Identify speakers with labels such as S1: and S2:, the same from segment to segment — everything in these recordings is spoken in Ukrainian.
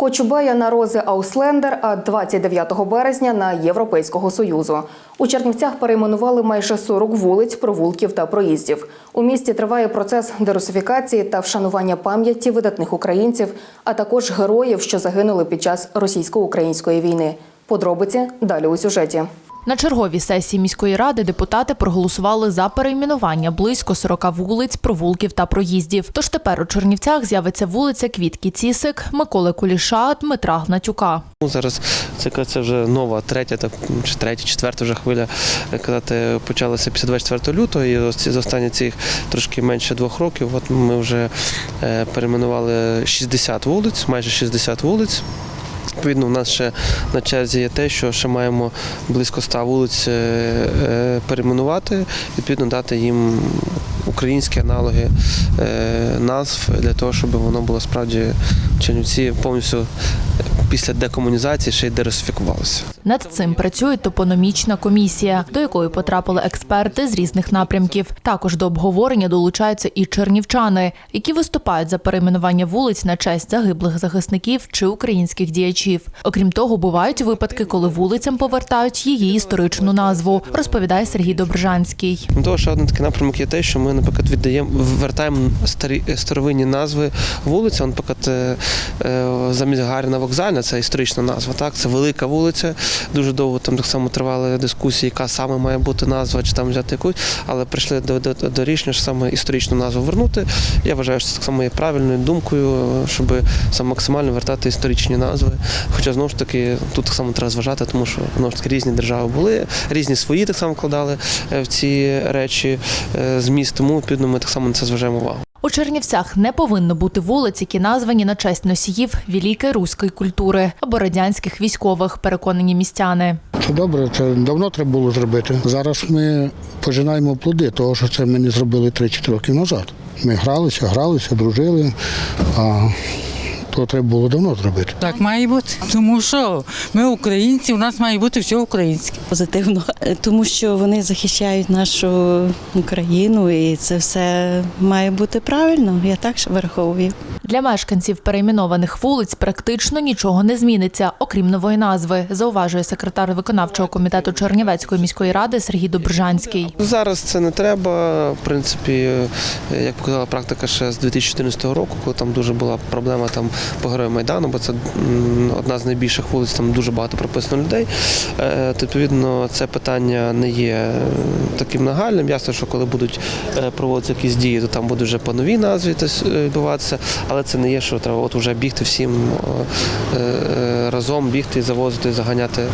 S1: Кочубея на Рози Ауслендер, а 29 березня на Європейського Союзу. У Чернівцях перейменували майже 40 вулиць, провулків та проїздів. У місті триває процес дерусифікації та вшанування пам'яті видатних українців, а також героїв, що загинули під час російсько-української війни. Подробиці далі у сюжеті.
S2: На черговій сесії міської ради депутати проголосували за перейменування близько 40 вулиць, провулків та проїздів. Тож тепер у Чернівцях з'явиться вулиця Квітки Цісик, Миколи Куліша, Дмитра Гнатюка.
S3: Ну, Зараз це, це вже нова, третя, так, чи третя, четверта вже хвиля, як казати, почалася після 24 лютого, і ось за останні цих трошки менше двох років, от ми вже е, перейменували 60 вулиць, майже 60 вулиць. Відповідно, у нас ще на черзі є те, що ще маємо близько ста вулиць е, е, перейменувати, відповідно дати їм українські аналоги е, назв для того, щоб воно було справді Чернівці повністю після декомунізації ще й дерусифікувалося.
S2: Над цим працює топономічна комісія, до якої потрапили експерти з різних напрямків. Також до обговорення долучаються і чернівчани, які виступають за перейменування вулиць на честь загиблих захисників чи українських діячів. Окрім того, бувають випадки, коли вулицям повертають її історичну назву, розповідає Сергій Добржанський.
S3: Крім того, ще один такий напрямок є те, що ми, наприклад, віддаємо, вертаємо старі старовинні назви вулиці. Наприклад, е, е, замість Гаріна це історична назва. Так, це велика вулиця. Дуже довго там так само тривали дискусії, яка саме має бути назва, чи там взяти якусь, але прийшли до, до, до рішення, що саме історичну назву вернути. Я вважаю, що це так само є правильною думкою, щоб саме максимально вертати історичні назви. Хоча знову ж таки тут так само треба зважати, тому що знову ж таки різні держави були, різні свої так само вкладали е, в ці речі е, зміст. Тому відповідно ми так само на це зважаємо увагу.
S2: У Чернівцях не повинно бути вулиць, які названі на честь носіїв великої руської культури або радянських військових, переконані містяни.
S4: Це добре, це давно треба було зробити. Зараз ми пожинаємо плоди того, що це ми не зробили 3-4 років назад. Ми гралися, гралися, дружили, а то треба було давно зробити.
S5: Так має бути. Тому що ми українці, у нас має бути все українське.
S6: позитивно, тому що вони захищають нашу Україну, і це все має бути правильно. Я так враховую.
S2: Для мешканців перейменованих вулиць практично нічого не зміниться, окрім нової назви, зауважує секретар виконавчого комітету Чернівецької міської ради Сергій Добржанський.
S3: Зараз це не треба. В принципі, як показала практика ще з 2014 року, коли там дуже була проблема там по герою Майдану, бо це одна з найбільших вулиць, там дуже багато прописано людей. Е, відповідно це питання не є е, таким нагальним. Ясно, що коли будуть е, проводитися якісь дії, то там буде вже по новій назві відбуватися, але це не є, що треба от вже бігти всім разом, бігти, завозити, заганяти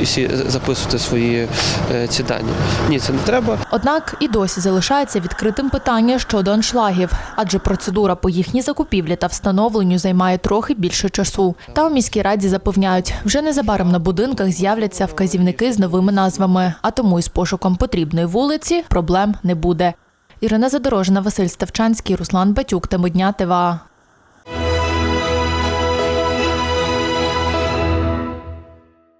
S3: і всі записувати свої е, ці дані. Ні, це не треба.
S2: Однак і досі залишається відкритим питання щодо аншлагів, адже процедура по їхній закупівлі та встановленню займає трохи більше часу. Та у міській раді запевняють, вже незабаром на будинках з'являться вказівники з новими назвами, а тому із пошуком потрібної вулиці проблем не буде. Ірина Задорожна, Василь Ставчанський, Руслан Батюк. Дня ТВА.